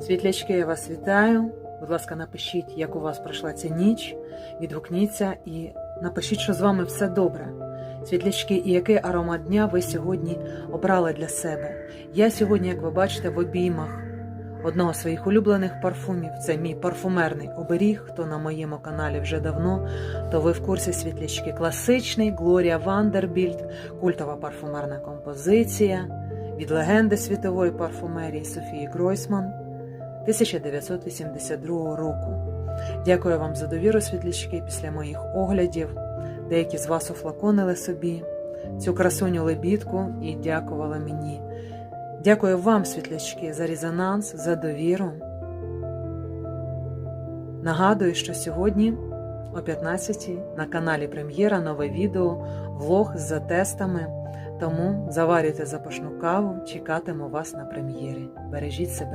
Світлячки, я вас вітаю. Будь ласка, напишіть, як у вас пройшла ця ніч. Відгукніться і напишіть, що з вами все добре. Світлячки, і який аромат дня ви сьогодні обрали для себе. Я сьогодні, як ви бачите, в обіймах одного з своїх улюблених парфумів. Це мій парфумерний оберіг. Хто на моєму каналі вже давно, то ви в курсі світлячки. Класичний Глорія Вандербільд, культова парфумерна композиція від легенди світової парфумерії Софії Гройсман 1982 року. Дякую вам за довіру, світлячки, після моїх оглядів. Деякі з вас офлаконили собі цю красуню лебідку і дякували мені. Дякую вам, світлячки, за резонанс, за довіру. Нагадую, що сьогодні о 15 на каналі Прем'єра нове відео, влог з тестами. Тому заварюйте запашну каву, чекатиму вас на прем'єрі. Бережіть себе.